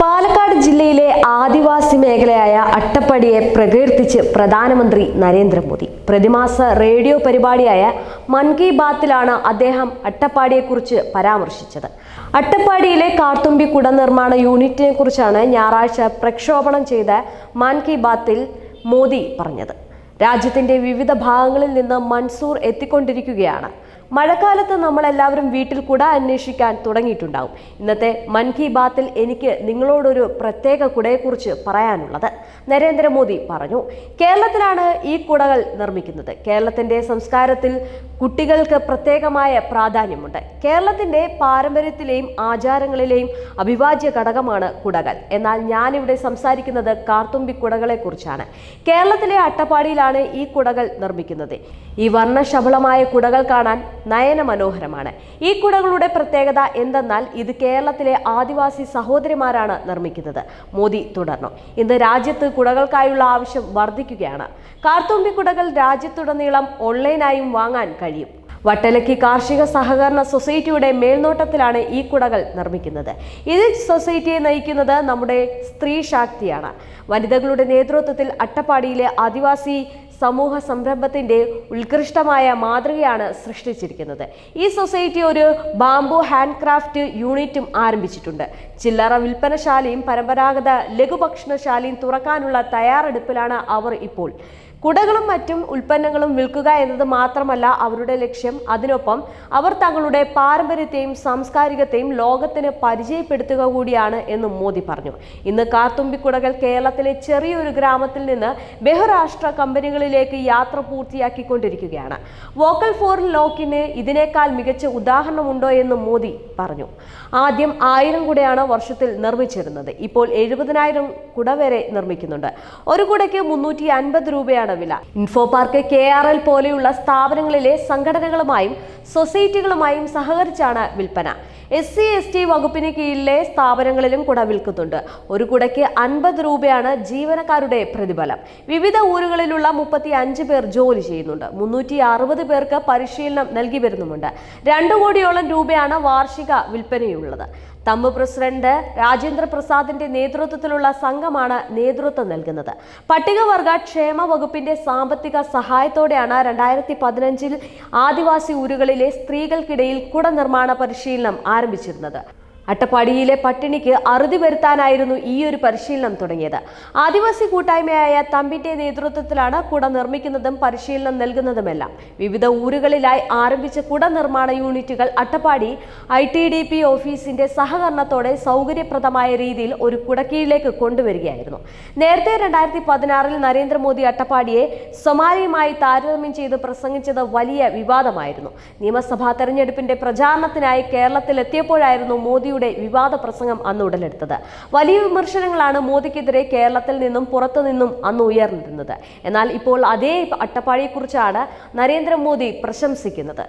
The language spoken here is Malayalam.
പാലക്കാട് ജില്ലയിലെ ആദിവാസി മേഖലയായ അട്ടപ്പടിയെ പ്രകീർത്തിച്ച് പ്രധാനമന്ത്രി നരേന്ദ്രമോദി. പ്രതിമാസ റേഡിയോ പരിപാടിയായ മൻ കി ബാത്തിലാണ് അദ്ദേഹം അട്ടപ്പാടിയെക്കുറിച്ച് പരാമർശിച്ചത്. അട്ടപ്പാടിയിലെ കാർത്തുമ്പി കുട നിർമ്മാണ യൂണിറ്റിനെ കുറിച്ചാണ് ഞായറാഴ്ച പ്രക്ഷോഭണം ചെയ്ത മൻ കി ബാത്തിൽ മോദി പറഞ്ഞത്. രാജ്യത്തിന്റെ വിവിധ ഭാഗങ്ങളിൽ നിന്ന് മൻസൂർ എത്തിക്കൊണ്ടിരിക്കുകയാണ്. മഴക്കാലത്ത് നമ്മളെല്ലാവരും വീട്ടിൽ കുട അന്വേഷിക്കാൻ തുടങ്ങിയിട്ടുണ്ടാവും. ഇന്നത്തെ മൻ കി ബാത്തിൽ എനിക്ക് നിങ്ങളോടൊരു പ്രത്യേക കുടയെക്കുറിച്ച് പറയാനുള്ളത്. നരേന്ദ്രമോദി പറഞ്ഞു കേരളത്തിലാണ് ഈ കുടകൾ നിർമ്മിക്കുന്നത്. കേരളത്തിന്റെ സംസ്കാരത്തിൽ കുട്ടികൾക്ക് പ്രത്യേകമായ പ്രാധാന്യമുണ്ട്. കേരളത്തിന്റെ പാരമ്പര്യത്തിലെയും ആചാരങ്ങളിലെയും അവിഭാജ്യ ഘടകമാണ് കുടകൾ. എന്നാൽ ഞാനിവിടെ സംസാരിക്കുന്നത് കാർത്തുമ്പി കുടകളെ കുറിച്ചാണ് കേരളത്തിലെ അട്ടപ്പാടിയിലാണ് ഈ കുടകൾ നിർമ്മിക്കുന്നത്. ഈ വർണശബളമായ കുടകൾ കാണാൻ നയന മനോഹരമാണ് ഈ കുടകളുടെ പ്രത്യേകത എന്തെന്നാൽ ഇത് കേരളത്തിലെ ആദിവാസി സഹോദരിമാരാണ് നിർമ്മിക്കുന്നത്. മോദി തുടർന്നു. ഇന്ന് രാജ്യത്ത് കുടകൾക്കായുള്ള ആവശ്യം വർദ്ധിക്കുകയാണ്. കാർത്തുമ്പി കുടകൾ രാജ്യത്തുടനീളം ഓൺലൈനായും വാങ്ങാൻ കഴിയും. വട്ടലക്കി കാർഷിക സഹകരണ സൊസൈറ്റിയുടെ മേൽനോട്ടത്തിലാണ് ഈ കുടകൾ നിർമ്മിക്കുന്നത്. ഇത് സൊസൈറ്റിയെ നയിക്കുന്നത് നമ്മുടെ സ്ത്രീ ശാക്തിയാണ്. വനിതകളുടെ നേതൃത്വത്തിൽ അട്ടപ്പാടിയിലെ ആദിവാസി സമൂഹ സംരംഭത്തിന്റെ ഉത്കൃഷ്ടമായ മാതൃകയാണ് സൃഷ്ടിച്ചിരിക്കുന്നത്. ഈ സൊസൈറ്റി ഒരു ബാംബു ഹാൻഡ് ക്രാഫ്റ്റ് യൂണിറ്റും ആരംഭിച്ചിട്ടുണ്ട്. ചില്ലറ വിൽപ്പനശാലയും പരമ്പരാഗത ലഘുഭക്ഷണശാലയും തുറക്കാനുള്ള തയ്യാറെടുപ്പിലാണ് അവർ ഇപ്പോൾ. കുടകളും മറ്റും ഉൽപ്പന്നങ്ങളും വിൽക്കുക എന്നത് മാത്രമല്ല അവരുടെ ലക്ഷ്യം. അതിനൊപ്പം അവർ തങ്ങളുടെ പാരമ്പര്യത്തെയും സാംസ്കാരികത്തെയും ലോകത്തിന് പരിചയപ്പെടുത്തുക കൂടിയാണ് എന്നും മോദി പറഞ്ഞു. ഇന്ന് കാർത്തുമ്പിക്കുടകൾ കേരളത്തിലെ ചെറിയൊരു ഗ്രാമത്തിൽ നിന്ന് ബഹുരാഷ്ട്ര കമ്പനികളിലേക്ക് യാത്ര പൂർത്തിയാക്കിക്കൊണ്ടിരിക്കുകയാണ്. വോക്കൽ ഫോർ ലോക്കിന് ഇതിനേക്കാൾ മികച്ച ഉദാഹരണമുണ്ടോ എന്ന് മോദി പറഞ്ഞു. ആദ്യം ആയിരം കുടയാണ് വർഷത്തിൽ നിർമ്മിച്ചിരുന്നത്. ഇപ്പോൾ എഴുപതിനായിരം കുട വരെ നിർമ്മിക്കുന്നുണ്ട്. ഒരു കുടയ്ക്ക് മുന്നൂറ്റി അൻപത് രൂപയാണ് വില info park K R L പോലെയുള്ള സ്ഥാപനങ്ങളിലെ സംഘടനകളുമായും സൊസൈറ്റികളുമായും സഹകരിച്ചാണ് വിൽപ്പന. എസ് സി എസ് ടി വകുപ്പിന് കീഴിലെ സ്ഥാപനങ്ങളിലും കുട വിൽക്കുന്നുണ്ട്. ഒരു കുടയ്ക്ക് അൻപത് രൂപയാണ് ജീവനക്കാരുടെ പ്രതിഫലം. വിവിധ ഊരുകളിലുള്ള മുപ്പത്തി അഞ്ച് പേർ ജോലി ചെയ്യുന്നുണ്ട്. മുന്നൂറ്റി അറുപത് പേർക്ക് പരിശീലനം നൽകി വരുന്നുമുണ്ട്. രണ്ടു കോടിയോളം രൂപയാണ് വാർഷിക വിൽപ്പനയുള്ളത്. തമ്പ് പ്രസിഡന്റ് രാജേന്ദ്ര പ്രസാദിന്റെ നേതൃത്വത്തിലുള്ള സംഘമാണ് നേതൃത്വം നൽകുന്നത്. പട്ടികവർഗ ക്ഷേമ വകുപ്പിന്റെ സാമ്പത്തിക സഹായത്തോടെയാണ് രണ്ടായിരത്തി പതിനഞ്ചിൽ ആദിവാസി ഊരുകളിലെ സ്ത്രീകൾക്കിടയിൽ കുട നിർമ്മാണ പരിശീലനം ആരംഭിച്ചിരുന്നത്. അട്ടപ്പാടിയിലെ പട്ടിണിക്ക് അറുതി വരുത്താനായിരുന്നു ഈ ഒരു പരിശീലനം തുടങ്ങിയത്. ആദിവാസി കൂട്ടായ്മയായ തമ്പിന്റെ നേതൃത്വത്തിലാണ് കുട നിർമ്മിക്കുന്നതും പരിശീലനം നൽകുന്നതുമെല്ലാം. വിവിധ ഊരുകളിലായി ആരംഭിച്ച കുട നിർമ്മാണ യൂണിറ്റുകൾ Attappadi I T D P ഓഫീസിന്റെ സഹകരണത്തോടെ സൗകര്യപ്രദമായ രീതിയിൽ ഒരു കുടക്കീഴിലേക്ക് കൊണ്ടുവരികയായിരുന്നു. നേരത്തെ രണ്ടായിരത്തി പതിനാറിൽ നരേന്ദ്രമോദി അട്ടപ്പാടിയെ സൊമാലിയുമായി താരതമ്യം ചെയ്ത് പ്രസംഗിച്ചത് വലിയ വിവാദമായിരുന്നു. നിയമസഭാ തെരഞ്ഞെടുപ്പിന്റെ പ്രചാരണത്തിനായി കേരളത്തിലെത്തിയപ്പോഴായിരുന്നു മോദിയുടെ വിവാദ പ്രസംഗം അന്ന് ഉടലെടുത്തത്. വലിയ വിമർശനങ്ങളാണ് മോദിക്കെതിരെ കേരളത്തിൽ നിന്നും പുറത്തു നിന്നും അന്ന് ഉയർന്നിരുന്നത്. എന്നാൽ ഇപ്പോൾ അതേ അട്ടപ്പാടിയെക്കുറിച്ചാണ് നരേന്ദ്രമോദി പ്രശംസിക്കുന്നത്.